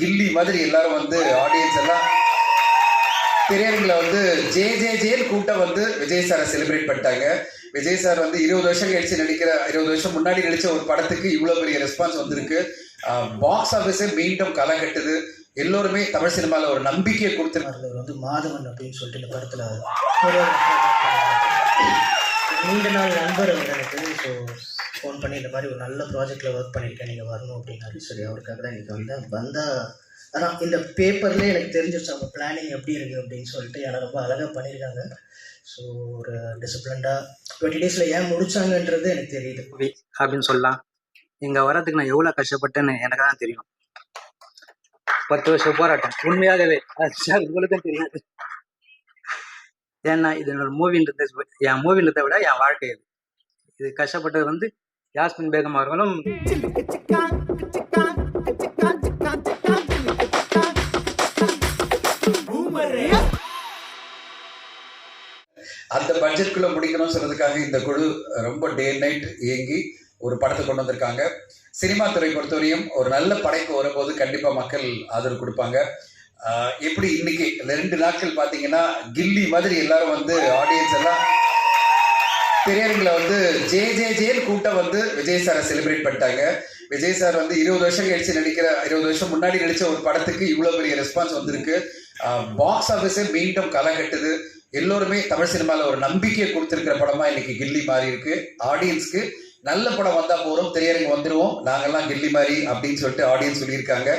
கில்லி மாதிரி எல்லாரும் வந்து ஆடியன்ஸ் எல்லாம் திரையரங்கில் வந்து ஜே ஜே ஜேன்னு கூட்டம் வந்து விஜய் சாரை செலிப்ரேட் பண்ணிட்டாங்க. விஜய் சார் வந்து இருபது வருஷம் கழிச்சு நடிக்கிற இருபது வருஷம் முன்னாடி நடிச்ச ஒரு படத்துக்கு இவ்வளோ பெரிய ரெஸ்பான்ஸ் வந்திருக்கு. பாக்ஸ் ஆஃபீஸே மீண்டும் களை கட்டுது. எல்லோருமே தமிழ் சினிமாவில் ஒரு நம்பிக்கையை கொடுத்துருக்கு வந்து மாதவன் அப்படின்னு சொல்லிட்டு இந்த படத்தில் நீண்ட நாள் நண்பர் அவர் எனக்கு. ஸோ ஃபோன் பண்ணி இந்த மாதிரி ஒரு நல்ல ப்ராஜெக்டில் ஒர்க் பண்ணியிருக்கேன் நீங்கள் வரணும் அப்படின்னாரு சரி அவருக்காக தான் இன்றைக்கி வந்தேன். வந்தால் அதான் இந்த பேப்பர்லேயே எனக்கு தெரிஞ்சிருச்சு அவங்க பிளானிங் எப்படி இருக்குது அப்படின்னு சொல்லிட்டு ஏன்னா ரொம்ப அழகாக பண்ணியிருக்காங்க ஸோ ஒரு டிசிப்ளின்டாக டுவெண்ட்டி டேஸில் ஏன் முடிச்சாங்கன்றது எனக்கு தெரியுது. அப்படின்னு சொல்லலாம். இங்கே வர்றதுக்கு நான் எவ்வளோ கஷ்டப்பட்டேன்னு எனக்கு தான் தெரியும். பத்து வருஷம் போராட்டம். உண்மையாகவே சார் உங்களுக்கும் தெரியாது. ஏன்னா இது என்னோட மூவின்றது என் மூவின்றதை விட என் வாழ்க்கை இது. இது கஷ்டப்பட்டது வந்து யாஸ்மின் பேகம் அவர்களும் அந்த பட்ஜெட்குள்ள முடிக்கணும் சொல்றதுக்காக இந்த குழு ரொம்ப டே நைட் இயங்கி ஒரு படத்தை கொண்டு வந்திருக்காங்க. சினிமா துறை பொறுத்தவரையும் ஒரு நல்ல படைப்பு வரும்போது கண்டிப்பா மக்கள் ஆதரவு கொடுப்பாங்க. ஆஹ் எப்படி இன்னைக்கு இந்த ரெண்டு நாட்கள் பாத்தீங்கன்னா கில்லி மாதிரி எல்லாரும் வந்து ஆடியன்ஸ் எல்லாம் திரையரங்கில் வந்து ஜே ஜே ஜேன்னு கூட்டம் வந்து விஜய் சாரை செலிப்ரேட் பண்ணிட்டாங்க. விஜய் சார் வந்து இருபது வருஷம் கழிச்சு நடிக்கிற இருபது வருஷம் முன்னாடி நடிச்ச ஒரு படத்துக்கு இவ்வளோ பெரிய ரெஸ்பான்ஸ் வந்திருக்கு. பாக்ஸ் ஆஃபீஸே மீண்டும் களை கட்டுது. எல்லோருமே தமிழ் சினிமாவில் ஒரு நம்பிக்கையை கொடுத்துருக்கிற படமா இன்னைக்கு கில்லி மாறி இருக்கு. ஆடியன்ஸ்க்கு நல்ல படம் வந்தா போறோம் திரையரங்கு வந்துருவோம். நாங்கெல்லாம் கில்லி மாதிரி அப்படின்னு சொல்லிட்டு ஆடியன்ஸ் சொல்லியிருக்காங்க.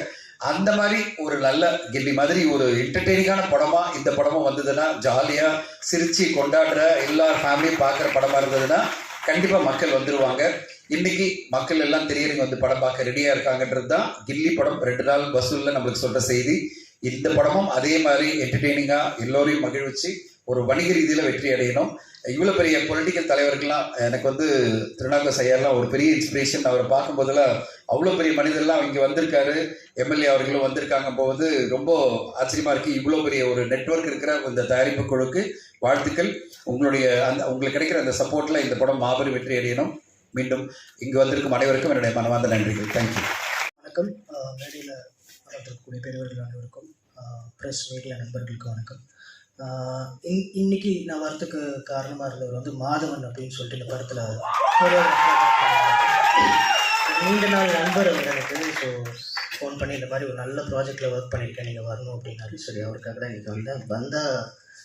அந்த மாதிரி ஒரு நல்ல கில்லி மாதிரி ஒரு என்டர்டெய்னிங்கான படமா இந்த படமும் வந்ததுன்னா ஜாலியா சிரிச்சு கொண்டாடுற எல்லா ஃபேமிலியும் பார்க்குற படமா இருந்ததுன்னா கண்டிப்பா மக்கள் வந்துருவாங்க. இன்னைக்கு மக்கள் எல்லாம் திரையரங்கு வந்து படம் பார்க்க ரெடியா இருக்காங்கன்றது தான் கில்லி படம். ரெண்டு நாள் வசூலில் நம்மளுக்கு சொல்ற செய்தி. இந்த படமும் அதே மாதிரி என்டர்டெய்னிங்கா எல்லோரையும் மகிழ்விச்சு ஒரு வணிக ரீதியில் வெற்றி அடையணும். இவ்வளோ பெரிய பொலிட்டிக்கல் தலைவர்கள்லாம் எனக்கு வந்து திருநாவுக்கரசு ஐயாலாம் ஒரு பெரிய இன்ஸ்பிரேஷன் அவரை பார்க்கும்போதெல்லாம் அவ்வளோ பெரிய மனிதர்லாம் இங்கே வந்திருக்காரு. எம்எல்ஏ அவர்களும் வந்திருக்காங்க. போது ரொம்ப ஆச்சரியமாக இருக்குது இவ்வளோ பெரிய ஒரு நெட்வொர்க் இருக்கிற இந்த தயாரிப்பு குழுக்கு வாழ்த்துக்கள். உங்களுடைய அந்த உங்களுக்கு கிடைக்கிற அந்த சப்போர்ட்டில் இந்த படம் மாபெரும் வெற்றி அடையணும். மீண்டும் இங்கு வந்திருக்கும் அனைவருக்கும் என்னுடைய மனமார்ந்த நன்றிகள். தேங்க்யூ வணக்கம். மேடையில் வளர்த்துக்கூடிய பெரியவர்கள் அனைவருக்கும் ப்ரெஸ் மீடியா நண்பர்களுக்கு வணக்கம். இன்னைக்கு நான் வரத்துக்கு காரணமாக இருந்தவர் வந்து மாதவன் அப்படின்னு சொல்லிட்டு இந்த படத்தில் ஒரு நீண்ட நாள் நண்பர் அவர் எனக்கு ஸோ ஃபோன் பண்ணி இந்த மாதிரி ஒரு நல்ல ப்ராஜெக்டில் ஒர்க் பண்ணியிருக்கேன் நீங்கள் வரணும் அப்படின்னாரு சரி அவருக்காக தான் இன்றைக்கி வந்தேன். வந்தால்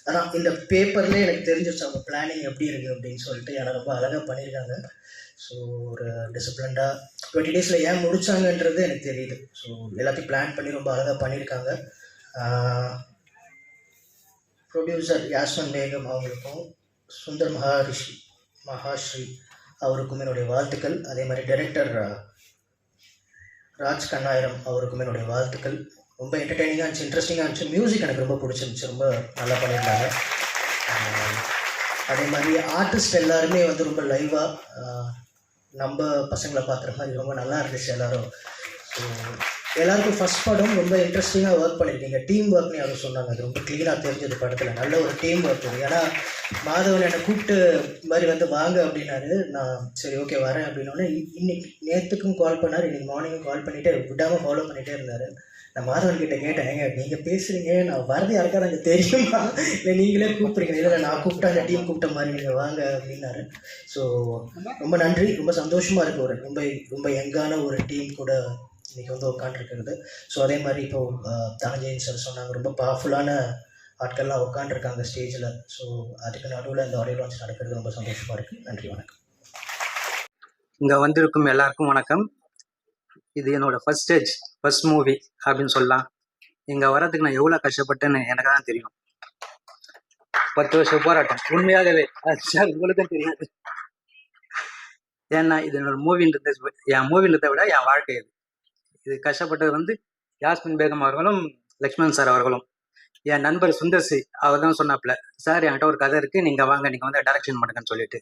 அதான் இந்த பேப்பர்லேயே எனக்கு தெரிஞ்சிருச்சு அவங்க பிளானிங் எப்படி இருக்குது அப்படின்னு சொல்லிட்டு ஏன்னா ரொம்ப அழகாக பண்ணியிருக்காங்க ஸோ ஒரு டிசிப்ளின்டாக டுவெண்ட்டி டேஸில் ஏன் முடிச்சாங்கன்றது எனக்கு தெரியுது. ஸோ எல்லாத்தையும் பிளான் பண்ணி ரொம்ப அழகாக பண்ணியிருக்காங்க ப்ரொடியூசர் யாஸ்மன் பேகம் அவங்களுக்கும் சுந்தர் மகாரிஷி மகாஸ்ரீ அவருக்கும் என்னுடைய வாழ்த்துக்கள். அதே மாதிரி டைரக்டர் ராஜ் கண்ணாயிரம் அவருக்கும் என்னுடைய வாழ்த்துக்கள். ரொம்ப என்டர்டெய்னிங்காக இருந்துச்சு இன்ட்ரெஸ்டிங்காக இருந்துச்சு. மியூசிக் எனக்கு ரொம்ப பிடிச்சிருந்துச்சு ரொம்ப நல்லா பண்ணியிருந்தாங்க. அதே மாதிரி ஆர்டிஸ்ட் எல்லாருமே வந்து ரொம்ப லைவாக நம்ம பசங்களை பார்க்குற மாதிரி ரொம்ப நல்லா இருந்துச்சு எல்லோரும். ஸோ எல்லாருக்கும் ஃபஸ்ட் படம் ரொம்ப இன்ட்ரெஸ்டிங்காக ஒர்க் பண்ணியிருக்கீங்க டீம் ஒர்க்னு யாரும் சொன்னாங்க. அது ரொம்ப க்ளீனாக தெரிஞ்சது படத்தில். நல்ல ஒரு டீம் ஒர்க் ஏன்னா மாதவன் என்னை கூப்பிட்டு மாதிரி வந்து வாங்க அப்படின்னாரு. நான் சரி ஓகே வரேன் அப்படின்னோடனே இன்னைக்கு நேற்றுக்கும் கால் பண்ணார். இன்னைக்கு மார்னிங்கும் கால் பண்ணிவிட்டு விடாமல் ஃபாலோ பண்ணிகிட்டே இருந்தார். நான் மாதவன் கிட்டே கேட்டேன் ஏங்க நீங்கள் பேசுகிறீங்க நான் வரது யாருக்கா எனக்கு தெரியுமா? இல்லை நீங்களே கூப்பிட்றீங்க இல்லை நான் கூப்பிட்டா அந்த டீம் கூப்பிட்ட மாதிரி நீங்கள் வாங்க அப்படின்னாரு. ஸோ ரொம்ப நன்றி. ரொம்ப சந்தோஷமாக இருக்குது ஒரு ரொம்ப ரொம்ப யங்கான ஒரு டீம் கூட இன்றைக்கி வந்து உட்காந்துருக்கிறது ஸோ அதே மாதிரி இப்போது தனஞ்சயன் சார் சொன்னாங்க ரொம்ப பவர்ஃபுல்லான ஆட்கள்லாம் உட்காந்துருக்காங்க ஸ்டேஜில் ஸோ அதுக்கு நடுவில் இந்த ஆடியோ லான்ச் நடக்கிறது ரொம்ப சந்தோஷமாக இருக்குது நன்றி வணக்கம். இங்க வந்திருக்கும் எல்லாருக்கும் வணக்கம். இது என்னோட ஃபர்ஸ்ட் ஸ்டேஜ் ஃபஸ்ட் மூவி அப்படின்னு சொல்லலாம். இங்க வர்றதுக்கு நான் எவ்வளவு கஷ்டப்பட்டேன்னு எனக்கு தான் தெரியும். பத்து வருஷம் போராட்டம். உண்மையாகவே. சார் உங்களுக்கும் தெரியாது. ஏன்னா இது என்னோட மூவின்றது என் மூவின்றதை விட என் வாழ்க்கை இது. இது கஷ்டப்பட்டது வந்து யாஸ்மின் பேகம் அவர்களும் லக்ஷ்மண் சார் அவர்களும். என் நண்பர் சுந்தர்சி அவர் தான் சொன்னாப்ல சார் என்கிட்ட ஒரு கதை இருக்கு நீங்க வாங்க நீங்க வந்து டைரக்ஷன் பண்ணுங்கன்னு சொல்லிட்டு.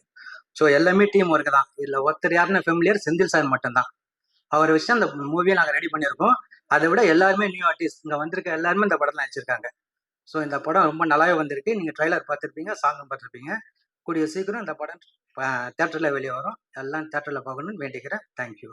ஸோ எல்லாமே டீம் ஒர்க் தான். இதுல ஒருத்தர் யாருன்னு ஃபெமிலியர் செந்தில் சார் மட்டும்தான். அவரை வச்சு அந்த மூவியை நாங்கள் ரெடி பண்ணியிருக்கோம். அதை விட எல்லாருமே நியூ ஆர்டிஸ்ட் இங்கே வந்திருக்க எல்லாருமே இந்த படம்லாம் நடிச்சிருக்காங்க. ஸோ இந்த படம் ரொம்ப நல்லாவே வந்திருக்கு. நீங்கள் ட்ரைலர் பார்த்துருப்பீங்க சாங்கும் பார்த்துருப்பீங்க. கூடிய சீக்கிரம் இந்த படம் தேட்டரில் வெளியே வரும். எல்லாம் தேட்டரில் பார்க்கணும்னு வேண்டிக்கிறேன். தேங்க்யூ